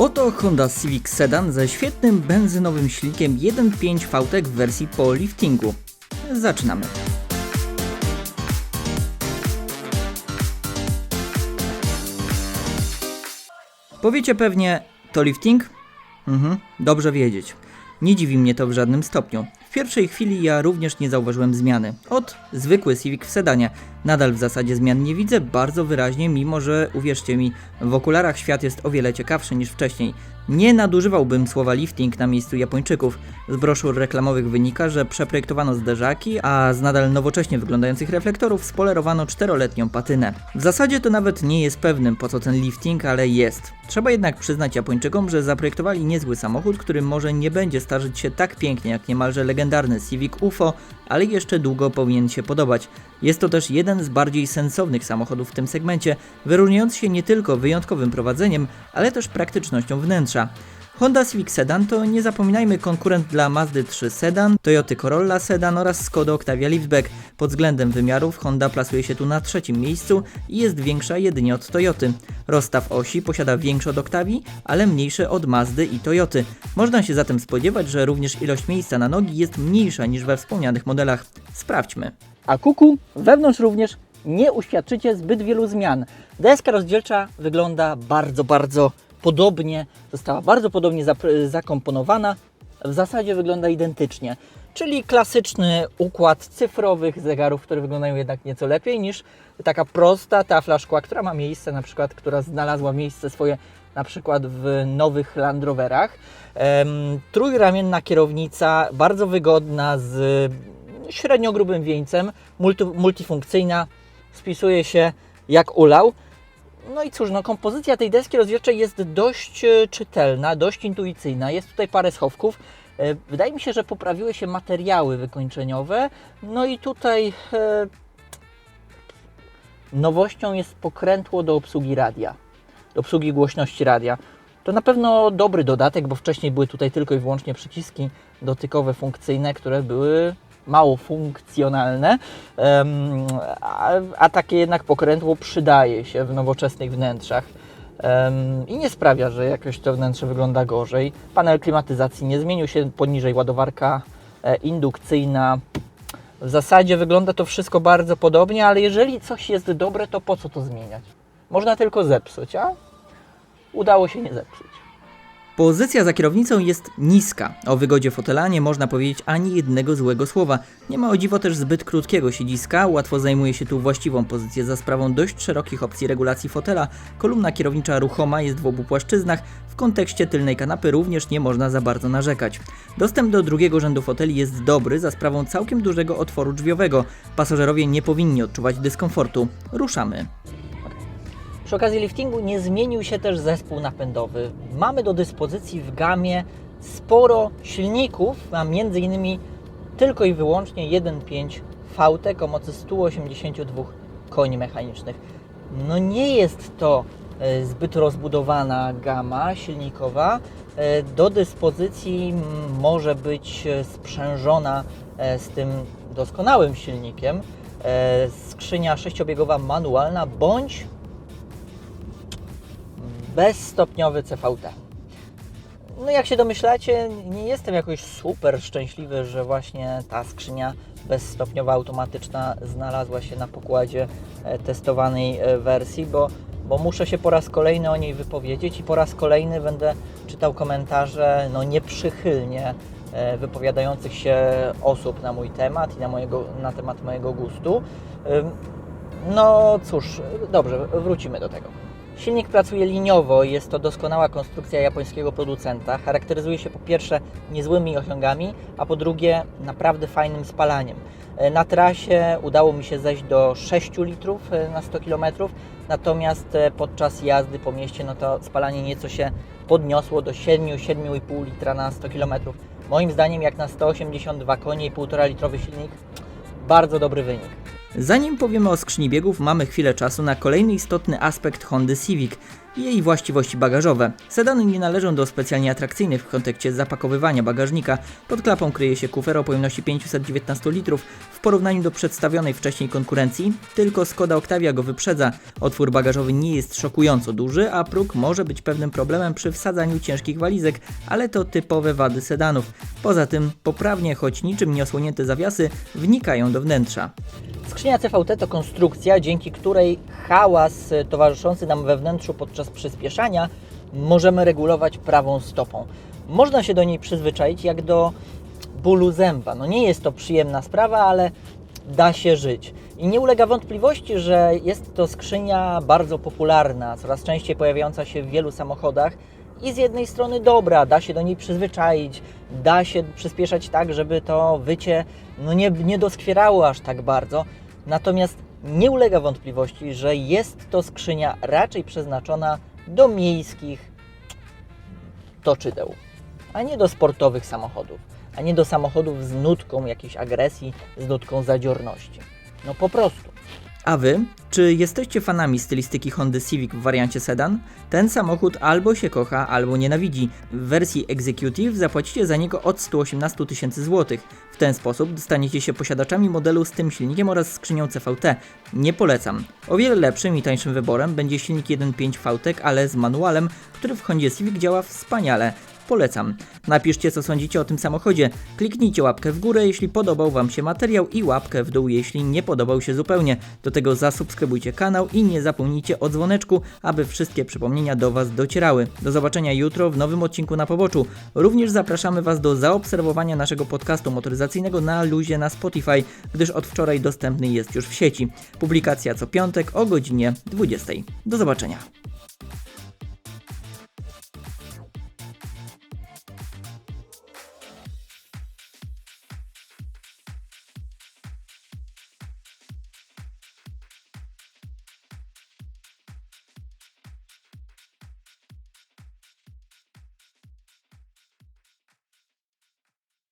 Oto Honda Civic Sedan ze świetnym benzynowym silnikiem 1.5 VTEC w wersji po liftingu. Zaczynamy. Powiecie pewnie, to lifting? Mhm, dobrze wiedzieć. Nie dziwi mnie to w żadnym stopniu. W pierwszej chwili ja również nie zauważyłem zmiany. Od zwykły Civic w sedanie. Nadal w zasadzie zmian nie widzę bardzo wyraźnie, mimo że uwierzcie mi, w okularach świat jest o wiele ciekawszy niż wcześniej. Nie nadużywałbym słowa lifting na miejscu Japończyków. Z broszur reklamowych wynika, że przeprojektowano zderzaki, a z nadal nowocześnie wyglądających reflektorów spolerowano czteroletnią patynę. W zasadzie to nawet nie jest pewnym po co ten lifting, ale jest. Trzeba jednak przyznać Japończykom, że zaprojektowali niezły samochód, który może nie będzie starzyć się tak pięknie jak niemalże legendarny Civic UFO, ale jeszcze długo powinien się podobać. Jest to też jeden z bardziej sensownych samochodów w tym segmencie, wyróżniający się nie tylko wyjątkowym prowadzeniem, ale też praktycznością wnętrza. Honda Civic Sedan to nie zapominajmy konkurent dla Mazdy 3 Sedan, Toyota Corolla Sedan oraz Skoda Octavia Liftback. Pod względem wymiarów Honda plasuje się tu na trzecim miejscu i jest większa jedynie od Toyoty. Rozstaw osi posiada większy od Octavii, ale mniejszy od Mazdy i Toyoty. Można się zatem spodziewać, że również ilość miejsca na nogi jest mniejsza niż we wspomnianych modelach. Sprawdźmy. A kuku, wewnątrz również nie uświadczycie zbyt wielu zmian. Deska rozdzielcza wygląda bardzo, bardzo podobnie, została bardzo podobnie zakomponowana, w zasadzie wygląda identycznie. Czyli klasyczny układ cyfrowych zegarów, które wyglądają jednak nieco lepiej niż taka prosta tafla szkła, która ma miejsce, na przykład, która znalazła miejsce swoje na przykład w nowych Land Roverach. Trójramienna kierownica, bardzo wygodna, z średnio grubym wieńcem, multi, multifunkcyjna, spisuje się jak ulał. No i cóż, no kompozycja tej deski rozdzielczej jest dość e, czytelna, dość intuicyjna. Jest tutaj parę schowków. E, Wydaje mi się, że poprawiły się materiały wykończeniowe. No i tutaj e, nowością jest pokrętło do obsługi radia, do obsługi głośności radia. To na pewno dobry dodatek, bo wcześniej były tutaj tylko i wyłącznie przyciski dotykowe funkcyjne, które były mało funkcjonalne, a, takie jednak pokrętło przydaje się w nowoczesnych wnętrzach. I nie sprawia, że jakoś to wnętrze wygląda gorzej. Panel klimatyzacji nie zmienił się, poniżej ładowarka e, indukcyjna. W zasadzie wygląda to wszystko bardzo podobnie, ale jeżeli coś jest dobre, to po co to zmieniać? Można tylko zepsuć, a udało się nie zepsuć. Pozycja za kierownicą jest niska. O wygodzie fotela nie można powiedzieć ani jednego złego słowa. Nie ma o dziwo też zbyt krótkiego siedziska, łatwo zajmuje się tu właściwą pozycję za sprawą dość szerokich opcji regulacji fotela. Kolumna kierownicza ruchoma jest w obu płaszczyznach, w kontekście tylnej kanapy również nie można za bardzo narzekać. Dostęp do drugiego rzędu foteli jest dobry za sprawą całkiem dużego otworu drzwiowego. Pasażerowie nie powinni odczuwać dyskomfortu. Ruszamy. Przy okazji liftingu nie zmienił się też zespół napędowy. Mamy do dyspozycji w gamie sporo silników, a między innymi tylko i wyłącznie 1.5 VTEC o mocy 182 koni mechanicznych. No nie jest to e, zbyt rozbudowana gama silnikowa. E, Do dyspozycji może być e, sprzężona z tym doskonałym silnikiem skrzynia sześciobiegowa manualna bądź bezstopniowy CVT. No jak się domyślacie, nie jestem jakoś super szczęśliwy, że właśnie ta skrzynia bezstopniowa automatyczna znalazła się na pokładzie e, testowanej e, wersji, bo, bo muszę się po raz kolejny o niej wypowiedzieć i po raz kolejny będę czytał komentarze no nieprzychylnie e, wypowiadających się osób na mój temat i na, mojego, na temat mojego gustu. No cóż, dobrze, wrócimy do tego. Silnik pracuje liniowo, jest to doskonała konstrukcja japońskiego producenta. Charakteryzuje się po pierwsze niezłymi osiągami, a po drugie naprawdę fajnym spalaniem. E, Na trasie udało mi się zejść do 6 litrów e, na 100 km, natomiast e, podczas jazdy po mieście no to spalanie nieco się podniosło do 7-7,5 litra na 100 km. Moim zdaniem jak na 182 konie i 1,5 litrowy silnik, bardzo dobry wynik. Zanim powiemy o skrzyni biegów, mamy chwilę czasu na kolejny istotny aspekt Hondy Civic. I jej właściwości bagażowe. Sedany nie należą do specjalnie atrakcyjnych w kontekście zapakowywania bagażnika. Pod klapą kryje się kufer o pojemności 519 litrów. W porównaniu do przedstawionej wcześniej konkurencji, tylko Skoda Octavia go wyprzedza. Otwór bagażowy nie jest szokująco duży, a próg może być pewnym problemem przy wsadzaniu ciężkich walizek, ale to typowe wady sedanów. Poza tym, poprawnie, choć niczym nieosłonięte zawiasy, wnikają do wnętrza. Skrzynia CVT to konstrukcja, dzięki której hałas towarzyszący nam we wnętrzu podczas przyspieszania możemy regulować prawą stopą. Można się do niej przyzwyczaić jak do bólu zęba. No nie jest to przyjemna sprawa, ale da się żyć. I nie ulega wątpliwości, że jest to skrzynia bardzo popularna, coraz częściej pojawiająca się w wielu samochodach i z jednej strony dobra, da się do niej przyzwyczaić, da się przyspieszać tak, żeby to wycie no nie, nie doskwierało aż tak bardzo. Natomiast nie ulega wątpliwości, że jest to skrzynia raczej przeznaczona do miejskich toczydeł, a nie do sportowych samochodów, a nie do samochodów z nutką jakiejś agresji, z nutką zadziorności. No po prostu. A wy? Czy jesteście fanami stylistyki Hondy Civic w wariancie sedan? Ten samochód albo się kocha, albo nienawidzi. W wersji Executive zapłacicie za niego od 118 tysięcy złotych. W ten sposób dostaniecie się posiadaczami modelu z tym silnikiem oraz skrzynią CVT. Nie polecam. O wiele lepszym i tańszym wyborem będzie silnik 1.5 VTEC, ale z manualem, który w Hondzie Civic działa wspaniale. Polecam. Napiszcie co sądzicie o tym samochodzie. Kliknijcie łapkę w górę, jeśli podobał Wam się materiał i łapkę w dół, jeśli nie podobał się zupełnie. Do tego zasubskrybujcie kanał i nie zapomnijcie o dzwoneczku, aby wszystkie przypomnienia do Was docierały. Do zobaczenia jutro w nowym odcinku na poboczu. Również zapraszamy Was do zaobserwowania naszego podcastu motoryzacyjnego na luzie na Spotify, gdyż od wczoraj dostępny jest już w sieci. Publikacja co piątek o godzinie 20. Do zobaczenia.